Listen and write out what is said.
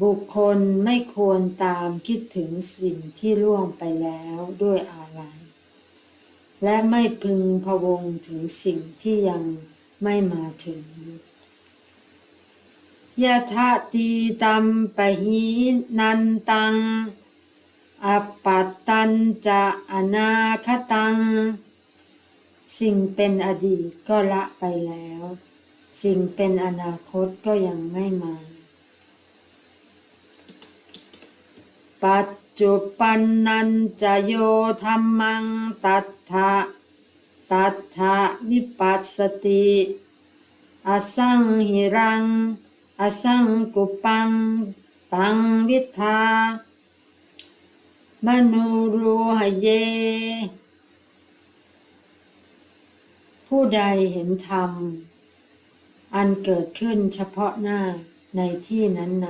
บุคคลไม่ควรตามคิดถึงสิ่งที่ล่วงไปแล้วด้วยอะไรและไม่พึงพะวงถึงสิ่งที่ยังไม่มาถึงยะทะตีตัมปะหีนันตังอปปัตตันจะอนาคตัง สิ่งเป็นอดีตก็ละไปแล้ว สิ่งเป็นอนาคตก็ยังไม่มา ปัจจุปันนันจะโยธรรมังตัทธะตัทธะวิปัสสติอสังหิรัง อสังกุปัง ตังวิทามนุรูหเย ผู้ใดเห็นธรรม อันเกิดขึ้นเฉพาะหน้าในที่นั้นๆ